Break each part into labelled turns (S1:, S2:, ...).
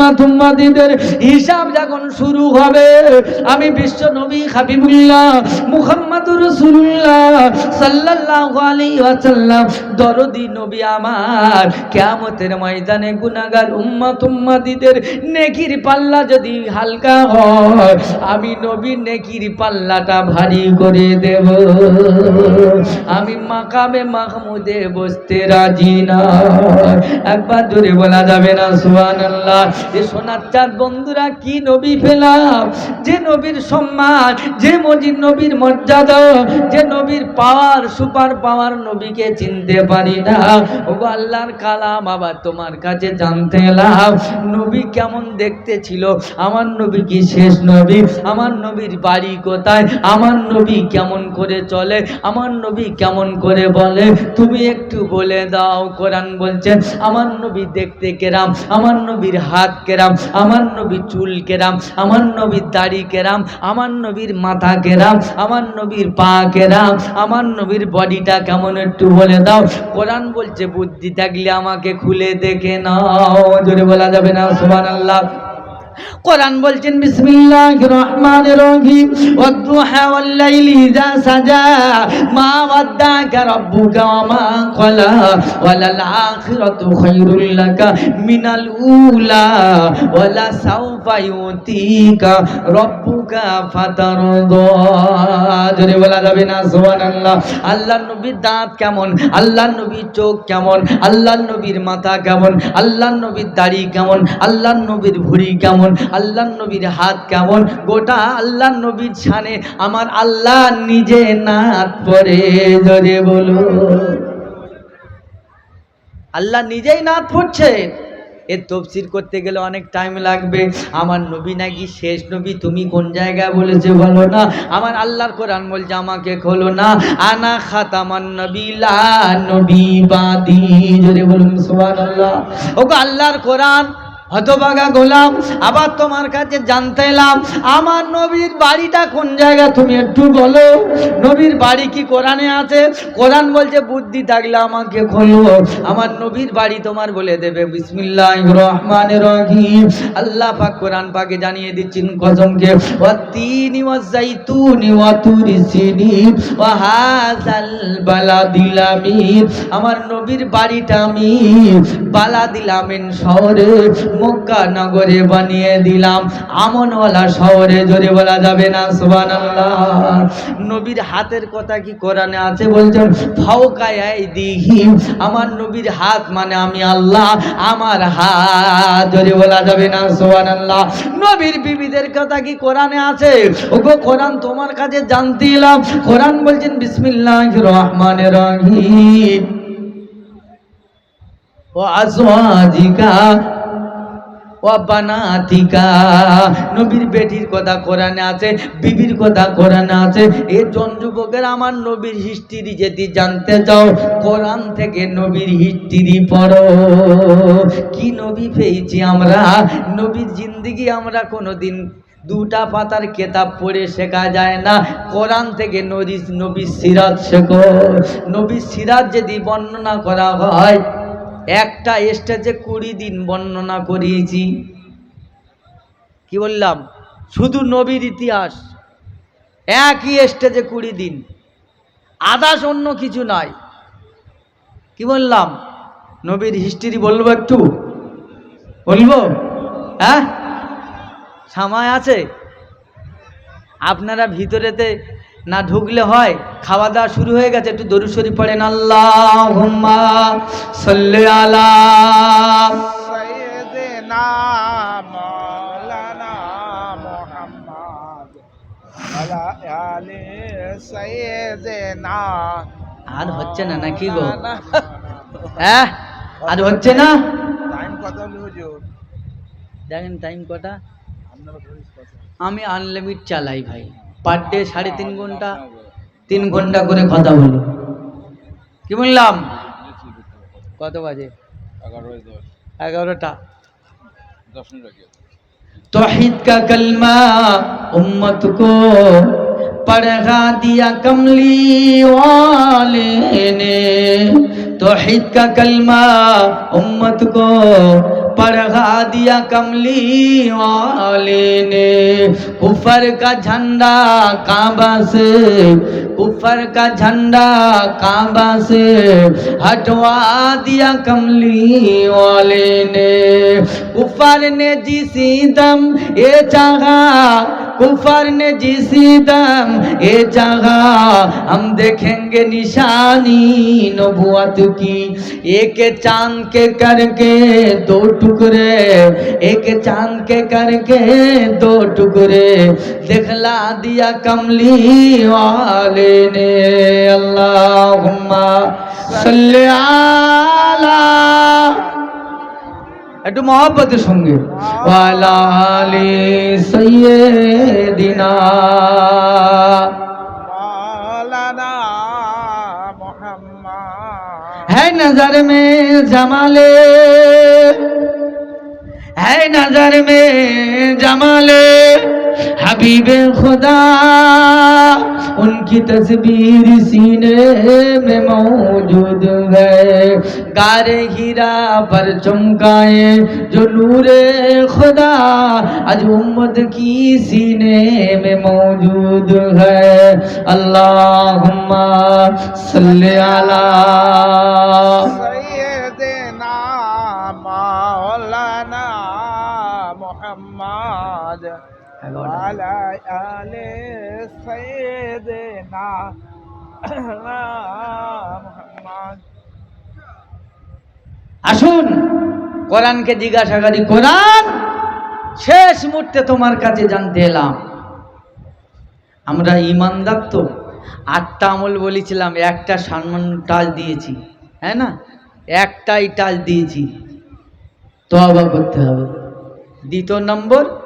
S1: উম্মাত উম্মাদিদের হিসাব যখন শুরু হবে, আমি বিশ্ব নবী হাবিবুল্লাহ মুহাম্মাদুর রাসূলুল্লাহ সাল্লাল্লাহু আলাইহি ওয়াসাল্লাম, দরদি নবী আমার, কিয়ামতের ময়দানে গুনাহগার উম্মাত উম্মাদিদের নেকির পাল্লা যদি হালকা হয়, আমি নবীর নেকির পাল্লাটা ভারী করে দেব। আমি মাকামে মাহমুদে বসতে রাজি না। একবার জোরে বলা যাবে না, সুবহানাল্লাহ। এ সোনার চাঁদ, বন্ধুরা, কি নবী পেলাম? যে নবীর সম্মান, যে মজিদ নবীর মর্যাদা, যে নবীর পাওয়ার, সুপার পাওয়ার নবীকে চিনতে পারি না। ও আল্লাহর কালাম, আবার তোমার কাছে জানতে এলাম, নবী কেমন দেখতে ছিল? আমার নবী কি শেষ নবী? আমার নবীর বাড়ি কোথায়? আমার নবী কেমন করে চলে? আমার নবী কেমন করে বলে? তুমি একটু বলে দাও, কোরআন বলছে, আমার নবী দেখতে কেরাম? আমার নবীর হাত কেরাম, আমার নবীর চুল কেরাম, আমার নবীর দাড়ি কেরাম, আমার নবীর মাথা কেরাম, আমার নবীর পা কেরাম, আমার নবীর বডিটা কেমন একটু বলে দাও। কোরআন বলছে, বুদ্ধি থাকলে আমাকে খুলে দেখে নাও। জোরে বলা যাবে না, সুবহানাল্লাহ। কোরআন বলছেন, বিসমিল্লাহির রহমানির রহিম ওয়াল-লাইলি ইযা সাজা, মা ওয়াদ্দাকা রাব্বুকা ওয়া মা ক্বালা আখিরাতু খায়রুল লাকা মিনাল উলা, ওয়ালা ইউতিকা রাব্বুকা ফাতারদা। জোরে বলা যাবে না, সুবহানাল্লাহ। আল্লাহর নবীর দাঁত কেমন? আল্লাহর নবীর চোখ কেমন? আল্লাহর নবীর মাথা কেমন? আল্লাহর নবীর দাড়ি কেমন? আল্লাহর নবীর ভুঁড়ি কেমন? আল্লাহর নবীর হাত কেমন? গোটা আল্লাহর নবীর ছানে আমার আল্লাহ নিজে নাত পরে জোরে বলো আল্লাহ নিজেই নাত পড়ছে এর তফসির করতে গেলে অনেক টাইম লাগবে। আমার নবী নাকি শেষ নবী? তুমি কোন জায়গায় বলেছে বলো না? আমার আল্লাহর কোরআন বলছে, আমাকে খোলো না। আনা খাতামান নবী, লা নবী বাদি। জোরে বলুন, সুবহানাল্লাহ। ওগো আল্লাহর কোরআন হতবাগা গোলাম, আবার তোমার কাছে জানতে এলাম, আমার নবীর বাড়িটা কোন জায়গা তুমি একটু বলো। নবীর বাড়ি কি কোরআনে আছে? কোরআন বলছে, বুদ্ধি থাকলে আমাকে খোলো। আমার নবীর বাড়ি তোমার বলে দেবে বিসমিল্লাহ রহমান রহিম। আল্লাহ পাক কোরআন পাকে জানিয়ে দিচ্ছেন কসমকে ওয়াতিনি ওয়াজাইতুনি ওয়াতুরি সিনিন ওয়া হাযাল বালাদিল আমিন আমার নবীর বাড়িটা আমি বালাদিল আমিন শহরে মক্কা নগরে বানিয়ে দিলাম। আমনওয়ালা শহরে জোরে বলা যাবে না, সুবহানাল্লাহ। নবীর হাতের কথা কি কোরআনে আছে বলছেন? ফাওকায় দিহি আমার নবীর হাত মানে আমি আল্লাহ, আমার হাত। জোরে বলা যাবে না, সুবহানাল্লাহ। নবীর বিবিদের কথা কি কোরআনে আছে? ওগো, কোরআন তোমার কাছে জানতে এলাম। কোরআন বলছেন, বিসমিল্লাহির রহমানির রহিম। বানাতিকা নবীর বেটির কথা কোরআনে আছে, বিবির কথা কোরআনে আছে। জন যুবকের আমার নবীর হিস্ট্রি যদি জানতে চাও, কোরআন থেকে নবীর হিস্ট্রি পড়ো। কি নবী পেয়েছি আমরা? নবীর জিন্দিগি আমরা কোনোদিন দুটা পাতার কেতাব পড়ে শেখা যায় না। কোরআন থেকে নবী নবীর সিরাত শেখো। নবীর সিরাত যদি বর্ণনা করা হয় একটা স্টেজে কুড়ি দিন বর্ণনা করিয়েছি। কি বললাম? শুধু নবীর ইতিহাস। একই স্টেজে কুড়ি দিন। আদাস অন্য কিছু নাই। কি বললাম? নবীর হিস্ট্রি বলব একটু? বলব? হ্যাঁ? সময় আছে? আপনারা ভিতরেতে না ঢুকলে হয় খাওয়া দাওয়া শুরু হয়ে গেছে একটু দরু শরীফ পড়েন আল্লাহ হুম্মা সাল্লি আলা
S2: সাইয়েদেনা মাওলানা মুহাম্মদ আলা আলি সাইয়েদেনা
S1: আর হচ্ছে না নাকি গো? হ্যাঁ আর হচ্ছে না?
S2: টাইম কত হুজুর?
S1: দেখেন টাইম কটা? আমি আনলিমিট চালাই ভাই। পার ডে সাড়ে তিন ঘণ্টা তিন ঘণ্টা করে কথা বলল কি বললাম? কত বাজে? এগারোটা। তহিদ কা কলমা উম্মত কো পড়া দিয়া কমলি ওয়ালে নে। তহিদ কা কলমা উম্মত কো पढ़ा दिया कमली वाले ने। कुफर का झंडा काबा से कुफर का झंडा काबा से हटवा दिया कमली वाले ने। कुफर ने जिसी दम ये चाहा कुफर ने जिसी दम ये चाहा हम देखेंगे निशानी नबुअत की एक चांद के करके दो टुकड़े एक चांद के करके दो टुकड़े दिखला दिया कमली वाले ने अल्लाहुम्मा सल्ली आला একটু মহব্বতের সঙ্গে ওয়ালা আলি সাইয়্যিদিনা
S2: मौलाना मोहम्मद
S1: है नजर में जमाले ہے نظر میں جمال حبیب خدا، ان کی تصویر سینے میں موجود ہے۔ گار ہیرا پر چمکائے جو نور خدا اج امت کی
S2: سینے میں موجود ہے۔ اللہم صلی اللہ
S1: আসুন, কোরআনকে জিজ্ঞাসা করি, কোরআন, শেষ মুহূর্তে তোমার কাছে জানতে এলাম। আমরা ইমানদার তো, আটটা আমল বলেছিলাম, একটা সম্মান টাচ দিয়েছি হ্যাঁ না? একটাই টাচ দিয়েছি। তবা করতে হবে। দ্বিতীয় নম্বর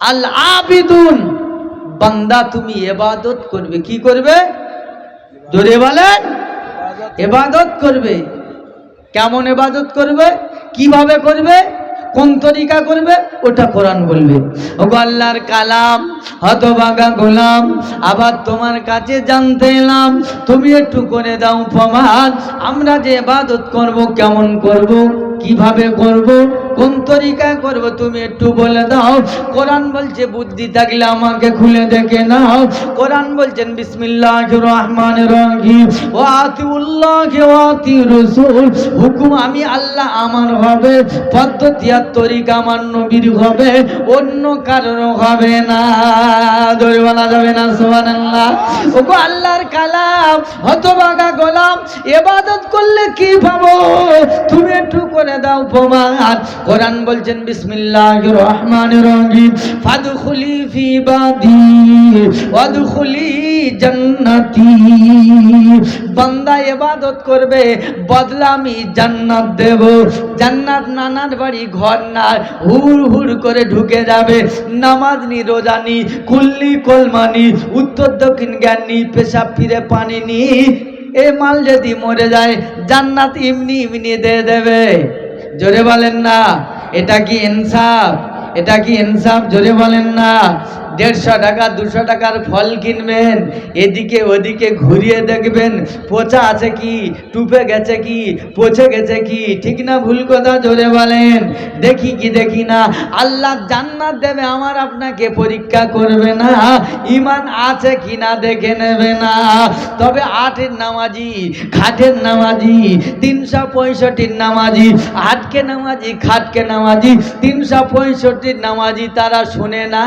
S1: আল আবিদুন বান্দা তুমি এবাদত করবে, কি করবে? জোরে বলেন এবাদত করবে। কেমন এবাদত করবে? কীভাবে করবে? কোন তরিকা করবে? ওটা কোরআন বলবে। ও আল্লাহর কালাম হতবাগা গোলাম, আবার তোমার কাছে জানতে এলাম, তুমি একটু করে দাও প্রমাণ, আমরা যে এবাদত করব, কেমন করব, কীভাবে করব? কোন তরিকা করব তুমি একটু বলে দাও? কোরআন বলছে, বুদ্ধি থাকলে আমাকে খুলে দেখে নাও। কোরআন বলছেন বিসমিল্লাহ রহমান রহিম। ও আতিউল্লাহ আতি রসুল হুকুম আমি আল্লাহ, আমার হবে। পদ্ধতি আর তরিকা আমার নবীর হবে। অন্য কারোর হবে না। ধরে বলা যাবে না সোহান আল্লাহ ওগো আল্লাহর কালাম হতবাগা গোলাম, এবাদত করলে কি পাবো? তুমি একটু করে দাও প্রমাণ কোরআন বলছেন বিসমিল্লাহ রহমান রহিম। ফাদখুলি ফি বাদি, ওয়াদখুলি জান্নাতি। বান্দা ইবাদত করবে, বদলা আমি জান্নাত দেব। জান্নাত নানার বাড়ি, ঘর না হুড় হুড় করে ঢুকে যাবে। নামাজ নি, রোজা নি, কুল্লি কলমানি উত্তর দক্ষিণ জ্ঞান নি, পেশাব ফিরে পানি নি। এ মাল যদি মরে যায়, জান্নাত এমনি এমনি দিয়ে দেবে। জোরে বলেন না। এটা কি ইনসাফ? এটা কি ইনসাফ? জোরে বলেন না। দেড়শো টাকা, দুশো টাকার ফল কিনবেন, এদিকে ওদিকে ঘুরিয়ে দেখবেন, পচা আছে কি, টুপে গেছে কি, পচে গেছে কি, ঠিক না ভুল কথা জোরে বলেন? দেখি কি দেখি না, আল্লাহ জান্নাত দেবে, আমার আপনাকে পরীক্ষা করবে না ইমান আছে কি না দেখে নেবে না। তবে আটের নামাজি, খাটের নামাজি, তিনশো পঁয়ষট্টির নামাজি আটকে নামাজি, খাটকে নামাজি, তিনশো পঁয়ষট্টির নামাজি তারা শুনে না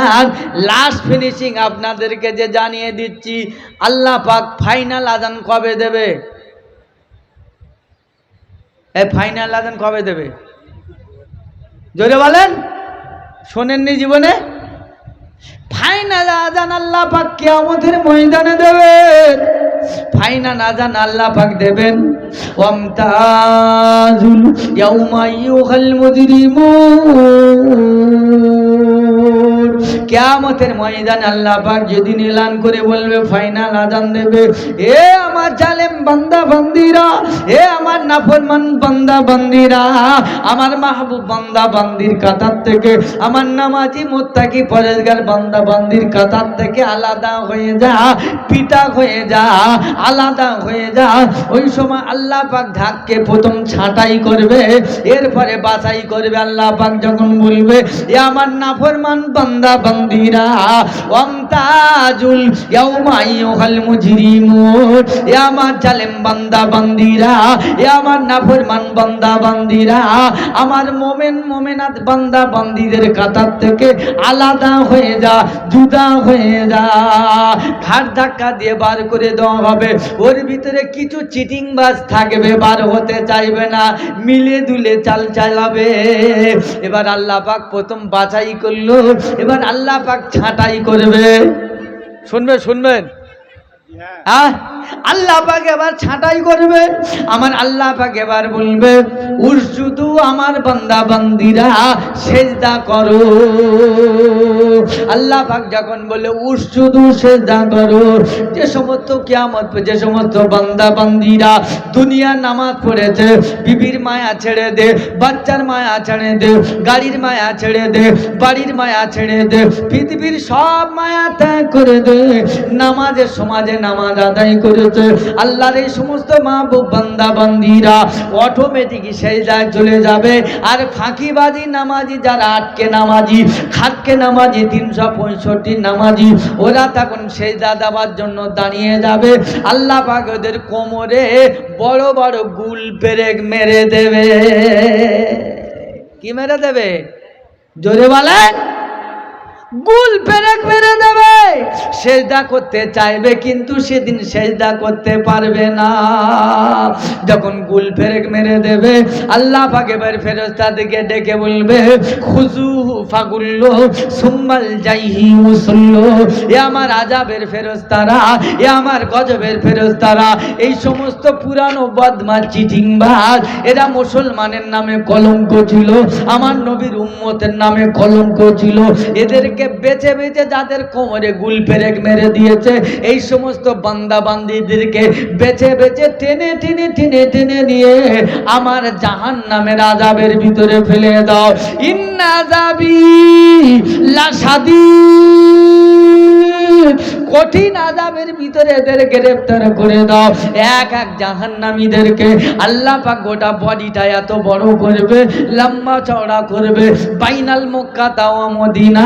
S1: লাস্ট ফিনিশিং আপনাদেরকে যে জানিয়ে দিচ্ছি, আল্লাহ পাক ফাইনাল আজান কবে দেবে? এই ফাইনাল আজান কবে দেবে? জোরে বলেন, শোনেননি জীবনে? ফাইনাল আজান আল্লাহ পাক কিয়ামতের ময়দানে দেবেন ফাইনাল আজান আল্লাহ পাক দেবেন। ওয়ামতাজুল ইয়াউমা ইউহাল মুজরিমুন। কেয়ামতের ময়দান আল্লাহ পাক যেদিন এলান করে বলবে, ফাইনাল আজান দেবে। এ আমার জালেম বান্দা বান্দিরা, এ আমার নাফরমান বান্দা বান্দিরা, আমার মাহবুব বান্দা বান্দির কাতার থেকে, আমার নামাজি মোত্তাকি পরেজগার বান্দা বান্দির কাতার থেকে আলাদা হয়ে যা, পিতা হয়ে যা, আলাদা হয়ে যা। ওই সময় আল্লাহ পাক ঢাককে প্রথম ছাঁটাই করবে, এরপরে বাছাই করবে আল্লাহ পাক যখন বলবে, এ আমার নাফরমান বান্দা বান্দিরা কাতার থেকে আলাদা হয়ে যা, জুদা হয়ে যা। ঘাট ধাক্কা দিয়ে বার করে দেওয়া হবে। ওর ভিতরে কিছু চিটিং বাজ থাকবে, বার হতে চাইবে না। মিলে দুলে চাল চালাবে। এবার আল্লাহ পাক প্রথম বাছাই করল। এবার আল্লাহ পাক ছাঁটাই করবে। শুনবে শুনবেন। সেজদা করো। যে সমস্ত কিয়ামত যে সমস্ত বান্দা বান্দিরা দুনিয়ার নামাজ পড়েছে, বিবির মায়া ছেড়ে দে, বাচ্চার মায়া ছেড়ে দে, গাড়ির মায়া ছেড়ে দে, বাড়ির মায়া ছেড়ে দে, পৃথিবীর সব মায়া ত্যাগ করে দে নামাজের সমাজে নামাজ আদায় করেছে। আল্লাহর এই সমস্ত মা বান্দা, বান্দিরা অটোমেটিক চলে যাবে। আর ফাঁকিবাজি নামাজি, যারা আটকে নামাজি, খাটকে নামাজি, তিনশো পঁয়ষট্টি নামাজি, ওরা তখন জন্য দাঁড়িয়ে যাবে। আল্লাহ পাক কোমরে বড় বড় গুল পেরেক মেরে দেবে। কি মেরে দেবে? জোরে বলেন। গুল পেরেক মেরে দেবে। সেজদা করতে চাইবে, কিন্তু সেদিন সেজদা করতে পারবে না। যখন গুল ফেরেক মেরে দেবে, আল্লাহ পাকে এবার ফেরস্তা দিকে ডেকে বলবে খুজু ফাগুল্ল সুম্মাল যাইহি মুসল্ল এ আমার আজাবের ফেরস্তারা এ আমার গজবের ফেরস্তারা এই সমস্ত পুরানো বদমা চিটিংবাজ এরা মুসলমানের নামে কলঙ্ক ছিল, আমার নবীর উম্মতের নামে কলঙ্ক ছিল। এদেরকে বেছে বেছে যাদের কোমরে গুল ফেরেক মেরে দিয়েছে, এই সমস্ত বান্দা বান্দিদেরকে বেছে বেছে টেনে টেনে টেনে টেনে নিয়ে আমার জাহান নামের আজাবের ভিতরে ফেলে দাও। ইন্না যাবি লাসাদি কঠিন আজাবের ভিতরে এদের গ্রেফতার করে দাও। এক এক জাহান্নামীদেরকে আল্লাহ পাক গোটা বডিটা এত বড় করবে, লম্বা চওড়া করবে। বাইনাল মক্কা তাও মদিনা।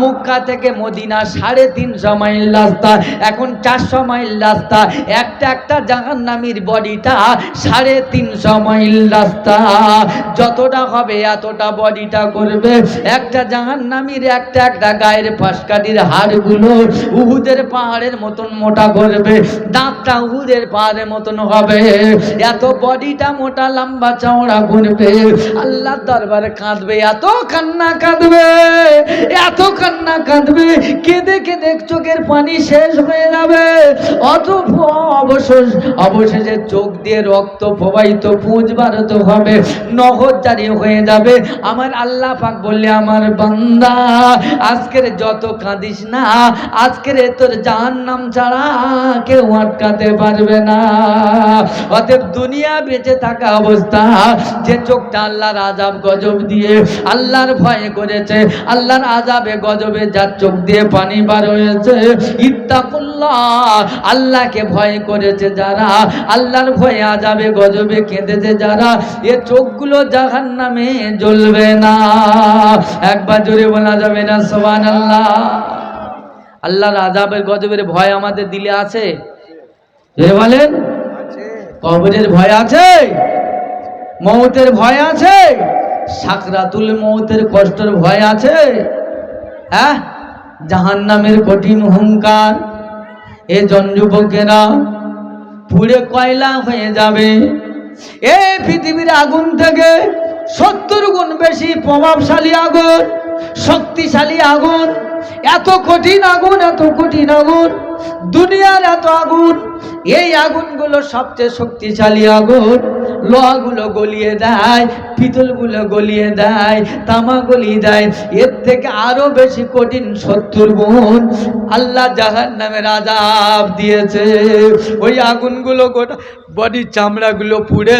S1: মক্কা থেকে মদিনা সাড়ে তিনশো মাইল রাস্তা, এখন চারশো মাইল রাস্তা। একটা একটা জাহান্নামীর বডিটা সাড়ে তিনশো মাইল রাস্তা। যতটা হবে এতটা বডিটা করবে। একটা জাহান্নামীর একটা একটা গায়ের ফাঁসকাটির হাড়গুলো উহুদের পাহাড়ের মতন মোটা করবে, দাঁতটা উহুদের পাহাড়ের মতন হবে। এত বডিটা মোটা, লম্বা চওড়া করবে আল্লাহ দরবারে কাঁদবে, এত কান্না কাঁদবে, এত কান্না কাঁদবে, কেঁদে কেঁদে চোখের পানি শেষ হয়ে যাবে। অত অবশেষ, অবশেষে চোখ দিয়ে রক্ত প্রবাহিত, পুঁজ বারত হবে, নহর জারি হয়ে যাবে। আমার আল্লাহ পাক বললে, আমার বান্দা, আজকের যত কাঁদিস না আজকের তোর জাহান নাম ছাড়া কেউ আটকাতে পারবে না। অতএব দুনিয়া বেঁচে থাকা অবস্থা, যে চোখটা আল্লাহর আজাব গজব দিয়ে, আল্লাহর ভয়ে করেছে, আল্লাহর আজাবে গজবে যার চোখ দিয়ে পানি বার হয়েছে। ইত্তাকুল্লাহ, আল্লাহকে ভয় করেছে যারা, আল্লাহর ভয়ে আজাবে গজবে কেঁদেছে যারা, এ চোখগুলো জাহান নামে জ্বলবে না। একবার জোরে বলা যাবে না সোবান আল্লাহ আল্লাহর আজাবের গজবের ভয় আমাদের দিলে আছে? বলেন কবরের ভয় আছে? মৌতের ভয় আছে? সাকরাতুল মৌতের কষ্টের ভয় আছে? হ্যাঁ? জাহান্নামের কঠিন হুঙ্কার এ জনযুবকেরা পুড়ে কয়লা হয়ে যাবে। এই পৃথিবীর আগুন থেকে সত্তর গুণ বেশি প্রভাবশালী আগুন শক্তিশালী আগুন এত কঠিন আগুন, এত কঠিন আগুন, দুনিয়ার এত আগুন, এই আগুনগুলো সবচেয়ে শক্তিশালী আগুন। লোহাগুলো গলিয়ে দেয়, পিতলগুলো গলিয়ে দেয়, তামা গলিয়ে দেয়, এর থেকে আরও বেশি কঠিন শত্রুর গুণ। আল্লাহ জাহান নামে আজাব দিয়েছে। ওই আগুনগুলো গোটা বডির চামড়াগুলো পুড়ে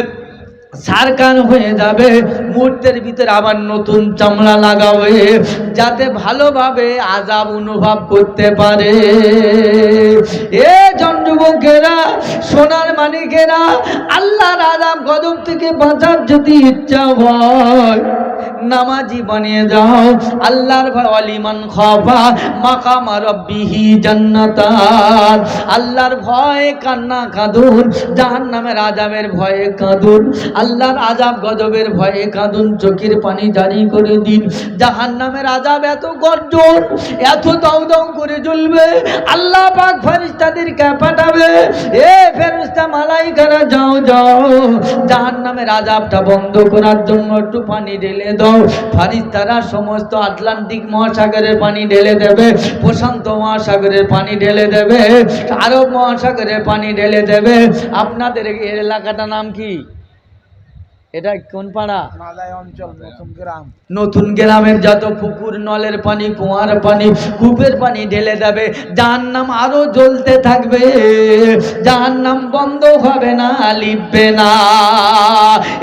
S1: সারকান হয়ে যাবে। মুহূর্তের ভিতরে আবার নতুন চামড়া লাগাবে, যাতে ভালোভাবে আজাব অনুভব করতে পারে। এ জন্যবকেরা, সোনার মানিকেরা আল্লাহর আজাব গজব থেকে বাঁচার যদি ইচ্ছা হয়, নামাজি বানিয়ে যাও আল্লাহর ভয় অলিমান খফা, মাকামা রব্বিহি জান্নাতান। আল্লাহর ভয়ে কান্না কাঁদুন, জাহান্নামের আজাবের ভয়ে কাঁদুন। আল্লাহর আজাব গজবের ভয়ে কাঁদুন, চোখের পানি জারি করে দিন। জাহান্নামের আজাব এত গর্জন, এত দাউ দাউ করে জ্বলবে। আল্লাহ পাক ফেরেশতাদেরকে পাঠাবে, এ ফেরেশতা, মালাইকারা, যাও যাও। জাহান্নামের আজাবটা বন্ধ করার জন্য একটু পানি ঢেলে দাও। ফারিস্তারা সমস্ত আটলান্টিক মহাসাগরের পানি ঢেলে দেবে, প্রশান্ত মহাসাগরের পানি ঢেলে দেবে, আরব মহাসাগরের পানি ঢেলে দেবে। আপনাদের এলাকাটার নাম কি? এটা কোন পাড়া?
S2: অঞ্চল নতুন গ্রাম।
S1: নতুন গ্রামের যত পুকুর নলের পানি কুয়ার পানি কূপের পানি ঢেলে দেবে যার নাম আরও জ্বলতে থাকবে যার নাম বন্ধ হবে না লিখবে না।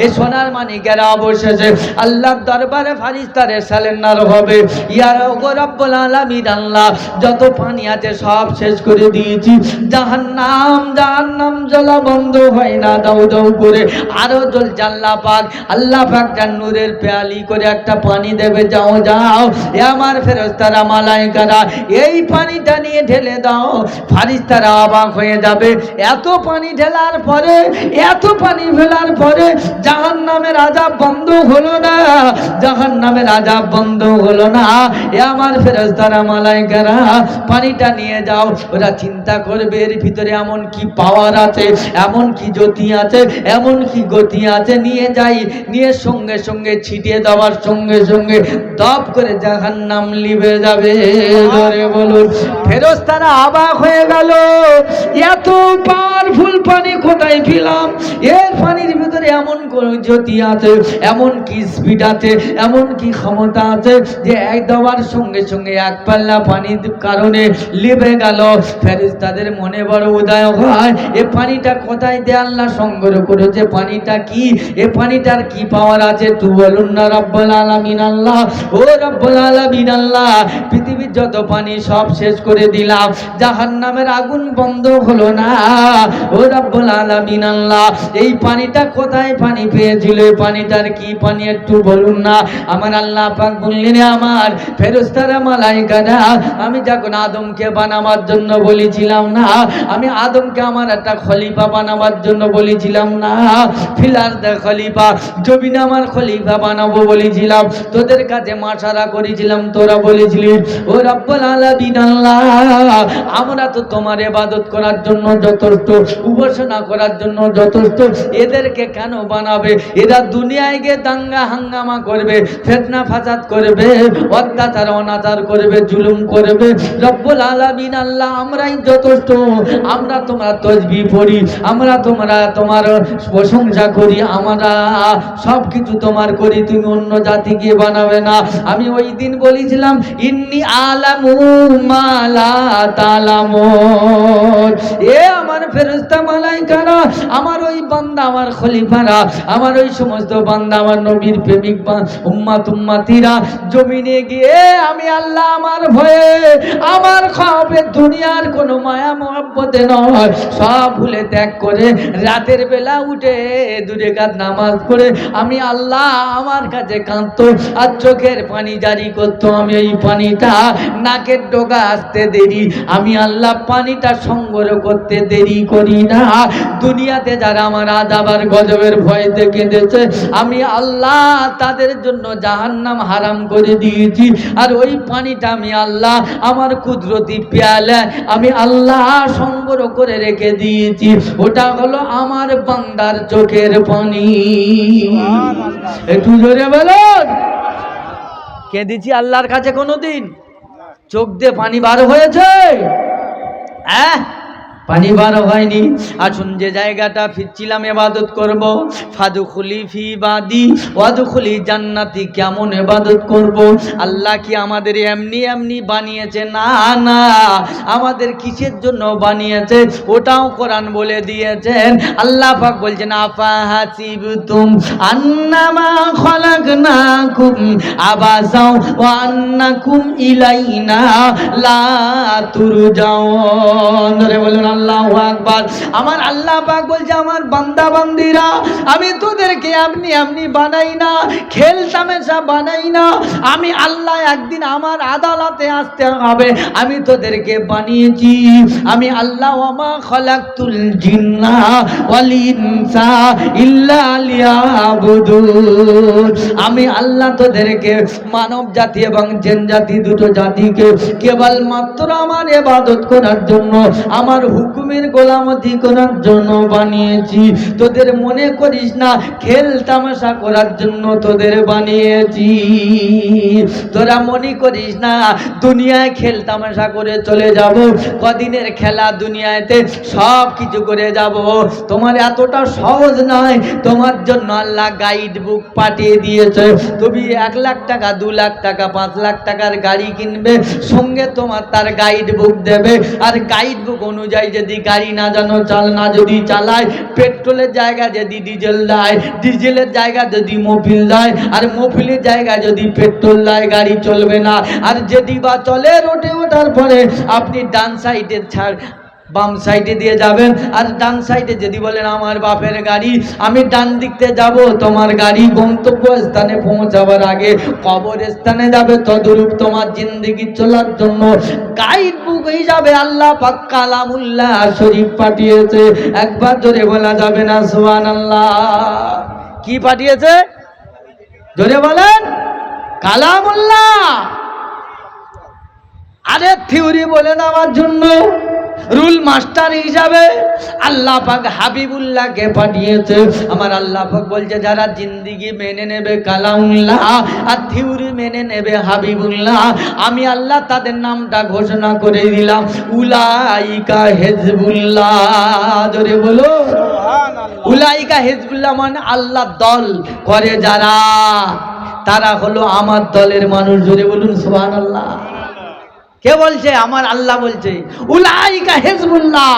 S1: এ সোনার মানিকেরা অবশেষে আল্লাহর দরবারে ফারিস্তারে সালেন্নার হবে। ইয়ার ওগো রব্বুল আলামিন আল্লাহ যত পানি আছে সব শেষ করে দিয়েছি। জাহান্নাম জাহান্নাম জ্বলা বন্ধ হয় না দাউ দাউ করে আরও জল জাল্লা পাক আল্লাহ পাক যার নূরের পেয়ালি করে একটা পানি দেবে, যাও যাও। এ আমার ফেরস্তারা মালাইকারা, এই পানিটা নিয়ে ঢেলে দাও। ফারিস্তারা অবাক হয়ে যাবে, এত পানি ঢেলার পরে, এত পানি ফেলার পরে জাহান নামের আজাব বন্ধ হলো না জাহান নামের আজাব বন্ধ হলো না। এ আমার ফেরস্তারা মালাইকারা, পানিটা নিয়ে যাও। ওরা চিন্তা করবে, এর ভিতরে এমন কি পাওয়ার আছে, এমন কি জ্যোতি আছে, এমন কি গতি আছে, নিয়ে যাই, নিয়ে সঙ্গে সঙ্গে ছিটিয়ে দেওয়ার সঙ্গে সঙ্গে দপ করে জাহান নাম লিবে যাবে। ধরে বলুন। ফেরস্তারা অবাক হয়ে গেল। এত পাওয়ারফুল পানি কোথায় পেলাম? এর পানির ভিতরে এমন কোন জ্যোতি আছে, এমন কি স্পিড আছে, এমন কি ক্ষমতা আছে যে এক দেওয়ার সঙ্গে সঙ্গে এক পাল্লা পানির কারণে লিবে গেল। ফেরেশতাদের মনে বড় উদয় হয়, এ পানিটা কোথায় দিয়ে আল্লাহ সংগ্রহ করেছে, পানিটা কি? এ পানিটার কি পাওয়ার আছে? তু বলুন না রব্বুল আলামিন আল্লাহ। ও রব্বুল আলামিন আল্লাহ, পৃথিবীর যত পানি সব শেষ করে দিলাম। জাহান্নামের আগুন বন্ধ হলো না। ও রব্বুল আলামিন আল্লাহ, এই পানিটা কোথায় পানি পেয়েছিল? এই পানিটার কি পানি একটু বলুন না? আমার আল্লাহ পাক বললেন আমার ফেরেশতারা, মালাইকারা, আমি যখন আদমকে বানাবার জন্য বলেছিলাম না, আমি আদমকে আমার একটা খলিফা বানাবার জন্য বলেছিলাম না। ফিলার দে খলিফা, জমিনে আমার খলিফা বানাবো বলেছিলাম। তোদের কাছে মাসারা করেছিলাম, তোরা বলেছিলি, ও রব্বুল আলামিন আল্লাহ, আমরা তো তোমার ইবাদত করার জন্য যথেষ্ট, উপাসনা করার জন্য যথেষ্ট, এদেরকে কেন বানাবে? এরা দুনিয়ায় গিয়ে দাঙ্গা হাঙ্গামা করবে, ফেতনা ফাসাদ করবে, অত্যাচার, অনাচার করবে, জুলুম করবে। রব্বুল আলামিন আল্লাহ, আমরাই যথেষ্ট, আমরা তোমার তসবি পড়ি, আমরা তোমরা তোমার প্রশংসা করি, আমরা সব কিছু তোমার করি, তুমি অন্য জাতিকে বানাবে না। আমি ওই দিন বলেছিলাম, ইন্নি আলামু মালা তালামুন। এ আমার ফেরেশতা মালাইকারা, আমার ওই বান্দা আমার খলিফারা, আমার ওই সমস্ত বান্দা, আমার নবীর প্রেমিক উম্মাত উম্মাতিরা জমিনে গিয়ে আমি আল্লাহ আমার ভয়ে আমার খাবে দুনিয়ার কোনো মায়া মহব্বতে নয়। সব ভুলে ত্যাগ করে রাতের বেলা উঠে দূরে কাত নামাজ পড়ে আমি আল্লাহ আমার কাছে কাঁদতো আর চোখের পানি জারি করতো। আমি এই পানিটা নাকের ডোকা আসতে দেরি। আমি আল্লাহ পানিটা সংগ্রহ করতে দেরি করি না। দুনিয়াতে যারা আমার আদাবার গজবের ভয় ভয়তে কেঁদেছে, আমি আল্লাহ তাদের জন্য জাহান্নাম হারাম করে দিয়েছি। আর ওই পানিটা আমি আল্লাহ আমার কুদরতি পেয়ালে আমি আল্লাহ সংগ্রহ করে রেখে দিয়েছি। ওটা হলো আমার বান্দার চোখের পানি। একটু জোরে বলুন। কেঁদেছি আল্লাহর কাছে কোনোদিন? চোখ দিয়ে পানি বার হয়েছে। হ্যাঁ? পানি বার হয়নি। আসুন যে জায়গাটা ফিরছিলাম, এবাদত করব। ফাদু খুলি ফি বাদি ওয়াদু খুলি জান্নাতি, কেমন এবাদত করব? আল্লাহ কি আমাদের এমনি এমনি বানিয়েছে? না না। আমাদের কিসের জন্য বানিয়েছে? ওটাও কোরআন বলে দিয়েছেন। আল্লাহ পাক বলছেন, আফা হাসিবতুম আন্নামা খলাকনাকুম আবাসাও ওয়া আন্নাকুম ইলাইনা, লা তুরজাউন। ধরে বলুন আল্লাহু আকবার। আমার আল্লাহ পাক বলছে, আমার বান্দা, বান্দিরা, আমি তোদেরকে আপনি আপনি বানাই না বানাই না। আমি আল্লাহ একদিন আমার আদালতে আসতে হবে, আমি তোদেরকে বানিয়েছি। আমি আল্লাহ খলাকতুল জিন্না ইনসা ইল্লা আমি আল্লাহ তোদেরকে মানব জাতি এবং জেন জাতি দুটো জাতিকে কেবল মাত্র আমার এবাদত করার জন্য, আমার হুকুমের গোলামতি করার জন্য বানিয়েছি। তোদের মনে করিস না, খেল তামাশা করার জন্য তোদের বানিয়েছি। তোরা মনে করিস না, দুনিয়ায় খেল তামাশা করে চলে যাব, কদিনের খেলা দুনিয়াতে সব কিছু করে যাব। তোমার এতটা সহজ নয়, তোমার জন্য আল্লাহ গাইড বুক পাঠিয়ে দিয়েছে। তুমি এক লাখ টাকা, দু লাখ টাকা, পাঁচ লাখ টাকার গাড়ি কিনবে, সঙ্গে তোমার তার গাইড বুক দেবে। আর গাইড বুক অনুযায়ী যদি গাড়ি না জানো, চাল না যদি চালায়, পেট্রোলের জায়গা যদি ডিজেল দেয়, ডিজেলের জায়গা যদি মোবিল দেয়, আর মোবিলের জায়গা যদি পেট্রোল দেয়, গাড়ি চলবে না। আর যদি বা চলে রোটে ওঠার পরে, আপনি ডান সাইডে ছাড় বাম সাইডে দিয়ে যাবেন, আর ডান সাইডে যদি বলেন, আমার বাপের গাড়ি, আমি ডান দিকতে যাব, তোমার গাড়ি গন্তব্য স্থানে পৌঁছাবার আগে কবর স্থানে যাবে, তদরূপ তোমার জিন্দগি চলার জন্য গাইড বুক হিসাবে আল্লাহ পাক কালামুল্লাহ শরীফ পাঠিয়েছে। একবার জোরে বলা যাবে না সুবহান আল্লাহ কি পাঠিয়েছে? জোরে বলেন, কালামুল্লাহ। আরে থিওরি বলে আমার জন্য। রুল মাস্টার হিসাবে আল্লাহ পাক হাবিবুল্লাহকে পাঠিয়েছে। আমার আল্লাহ পাক বলছে যারা জিন্দিগি মেনে নেবে কালামুল্লাহ আর থিওরি মেনে নেবে হাবিবুল্লাহ আমি আল্লাহ তাদের নামটা ঘোষণা করে দিলাম। উলাইকা হেজবুল্লাহ। জোরে বলো।
S2: সুবহানাল্লাহ।
S1: উলাইকা হেজবুল্লাহ মানে আল্লাহ দল করে যারা তারা হলো আমার দলের মানুষ। জোরে বলুন সুবহানাল্লাহ। কে বলছে? আমার আল্লাহ বলছে, উলাইকা হেজবুল্লাহ।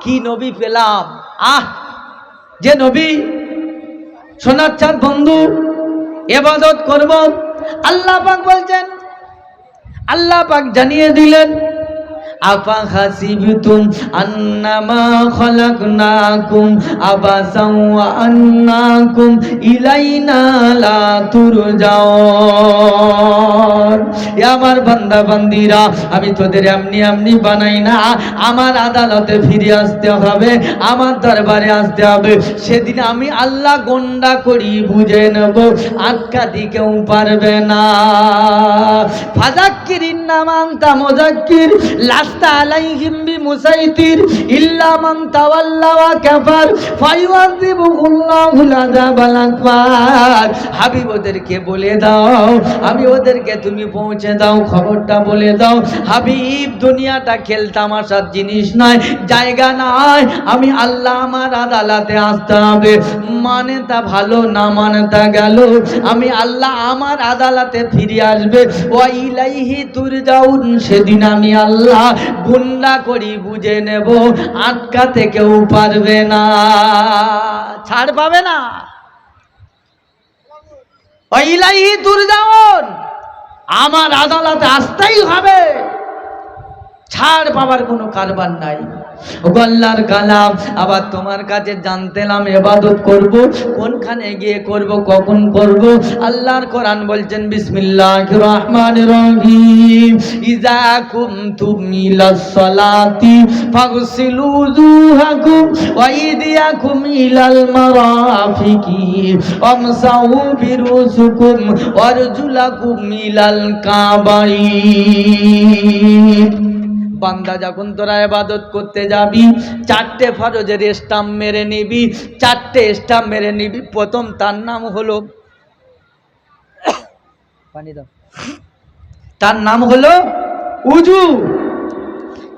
S1: কি নবী পেলাম? আহ, যে নবী চাঁদ বন্ধু, এবাদত করব। আল্লাহ পাক বলছেন, আল্লাহ পাক জানিয়ে দিলেন আফা হাসিবতুম আন্নামা খলাকনাকুম আবাসাও আন্নাকুম ইলাইনা লা তুরজাউন। এ আমার বান্দা বান্দিরা, আমি তোদের এমনি এমনি বানাই না, আমার আদালতে ফিরে আসতে হবে, আমার দরবারে আসতে হবে। সেদিন আমি আল্লাহ গন্ডা করি, বুঝে নেব আটকাতি কেউ পারবে না। ফাজাক্কিরিন নামান্তা মোজাক্কির ওয়া বলে দাও, আমি ওদেরকে তুমি পৌঁছে দাও, খবরটা বলে দাও। হাবিব, দুনিয়াটা জিনিস নয়, জায়গা নয়। আমি আল্লাহ আমার আদালতে আসতে হবে। মানে তা ভালো, না মানে তা গেল। আমি আল্লাহ আমার আদালতে ফিরে আসবে। ও ইলাইহি তুরজাউন, সেদিন আমি আল্লাহ গুন্ডা করি বুঝে নেব, আটকাতে কেউ পারবে না। ছাড় পাবে না। ইলাইহি তুরজাউন, আমার আদালতে আসতেই হবে। ছাড় পাবার কোনো কারবার নাই। গল্লার কালাম। আবার তোমার কাছে জানতেলাম এবাদত করব। কোনখানে গিয়ে করব, কখন করব? আল্লাহর কোরআন বলছেন, বিসমিল্লাহির রহমানির রহিম। ইজা কুমতুম ইলাস সালাতি ফাগসিলু উজুহাকুম ওয়া ইদিয়াকুম ইলাল মারাফিকি ওয়ামসাহু বিরুসুকুম ওয়ারজুলাকুম ইলাল কাবাইন বান্দা যখন তোরা এবাদত করতে যাবি, চারটে ফরজের স্টাম্প মেরে নিবি, চারটে স্টাম্প মেরে নিবি, প্রথম তার নাম হলো পানি দাও। তার নাম হলো উজু।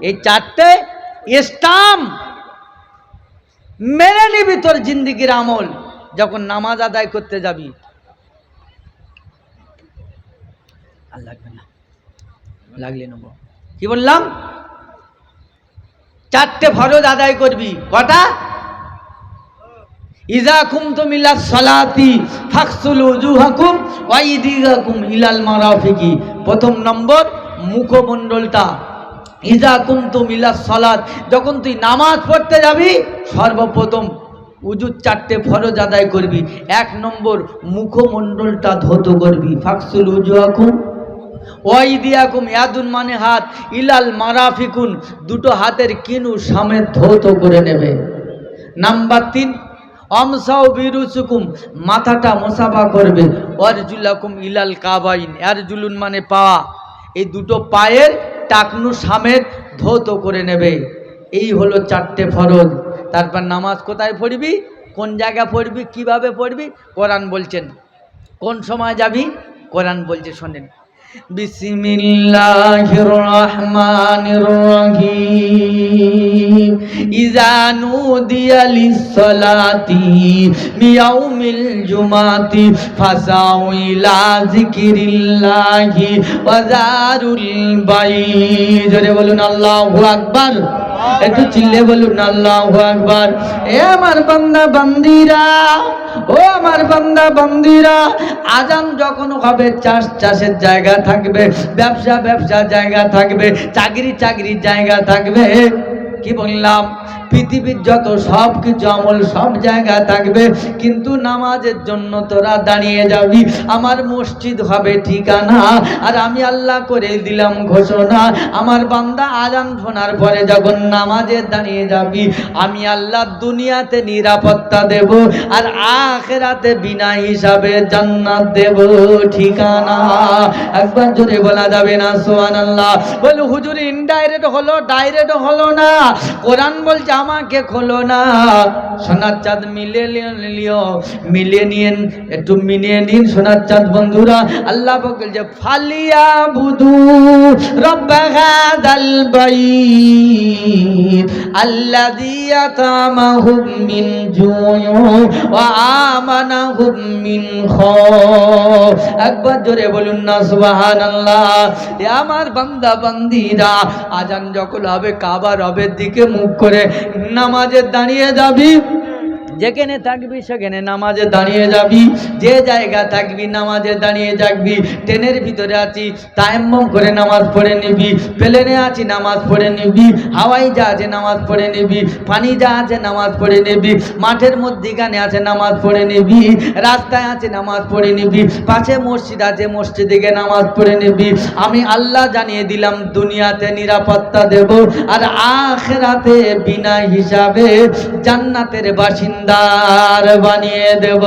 S1: এই চারটে স্টাম মেনে নিবি তোর জিন্দিগির আমল, যখন নামাজ আদায় করতে যাবি। আর লাগবে না। লাগলে নেব। কি বললাম? চারটে ফরজ আদায় করবি। কটা? ইজা কুমতুম ইলা সালাতি ফাকসুল উজুহাকুম ওয়াইদিগাকুম ইলাল মারাফিকি। প্রথম নম্বর, মুখমণ্ডলটা। ইজা কুমতুম ইলা সালাত, যখন তুই নামাজ পড়তে যাবি, সর্বপ্রথম উজুর চারটে ফরজ আদায় করবি। এক নম্বর, মুখমণ্ডলটা ধৌত করবি। ফাকসুল উজুহাকুম ওয়াইদিয়াকুম ইয়াদুন মানে হাত, ইলাল মারাফিকুন, দুটো হাতের কিনু সামনে ধৌত করে নেবে। নাম্বার তিন অমসাও বিরুসুকুম মাথাটা মোসাফা করবে। অরজুলাকুম ইলাল কাবাইন এরজুলুন মানে পাওয়া এই দুটো পায়ের টাকনু সামেত ধৌত করে নেবে। এই হলো চারটে ফরজ। তারপর নামাজ কোথায় পড়বি? কোন জায়গায় পড়বি? কীভাবে পড়বি? কোরআন বলছেন। কোন সময় যাবি? কোরআন বলছে, শোনেন। বিসমিল্লাহির রহমানির রহিম ইজা নুদিয়া লিসসালাতি মিয়াউমিল জুমাতি ফাসাউ ইলা যিকিরিল্লাহি ওয়া জারুল বাই জোরে বলুন الله আকবার। একটু চিল্লে বলুন, আল্লাহ আকবার। এ আমার বান্দা, বান্দিরা, ও আমার বান্দা, বান্দিরা, আজান যখন হবে, চাষ চাষের জায়গা থাকবে, ব্যবসা ব্যবসা জায়গা থাকবে, চাকরি চাকরির জায়গা থাকবে। কি বললাম? পৃথিবীর যত সব কিছু আমল সব জায়গা থাকবে, কিন্তু নামাজের জন্য তোরা দাঁড়িয়ে যাবি। আমার মসজিদ হবে ঠিকানা, আর আমি আল্লাহ করে দিলাম ঘোষণা। আমার বান্দা আজান শোনার পরে যখন নামাজে দাঁড়িয়ে যাবি, আমি আল্লাহ দুনিয়াতে নিরাপত্তা দেব, আর আখেরাতে বিনা হিসাবে জান্নাত দেব। ঠিকানা। একবার জোরে বলা যাবে না সোহান আল্লাহ বলে, হুজুর ইনডাইরেক্ট হলো ডাইরেক্ট হলো না। কোরআন বলছে, আমাকে খোলো না। সোনার চাঁদ মিলে লিও মিলিয়ে নিন একটু মিলিয়ে নিন সোনার চাঁদ, বন্ধুরা। আল্লাহ বলছে, ফালিয়া বুধু রব্বাগাদাল বাইত আল্লাযী আতামাহুম মিন জুয়ু ওয়া আমানাহুম মিন খাউফ একবার জোরে বলুন না, সুবহানাল্লাহ। এ আমার বান্দা, বান্দিরা, আজান যখন হবে কাবা রবের দিকে মুখ করে নামাজে দাঁড়িয়ে যাবি। যেখানে থাকবি, সেখানে নামাজে দাঁড়িয়ে যাবি। যে জায়গা থাকবি, নামাজে দাঁড়িয়ে থাকবি ট্রেনের ভিতরে আছি, তায়াম্মম করে নামাজ পড়ে নিবি। প্লেনে আছি, নামাজ পড়ে নিবি। হাওয়াই জাহাজে নামাজ পড়ে নিবি। পানি জাহাজে নামাজ পড়ে নিবি। মাঠের মধ্যিখানে আছে, নামাজ পড়ে নিবি। রাস্তায় আছে, নামাজ পড়ে নিবি। পাশে মসজিদ আছে, মসজিদে গিয়ে নামাজ পড়ে নিবি। আমি আল্লাহ জানিয়ে দিলাম, দুনিয়াতে নিরাপত্তা দেব। আর আখেরাতে বিনা হিসাবে জান্নাতের বাসিন্দার বানিয়ে দেব।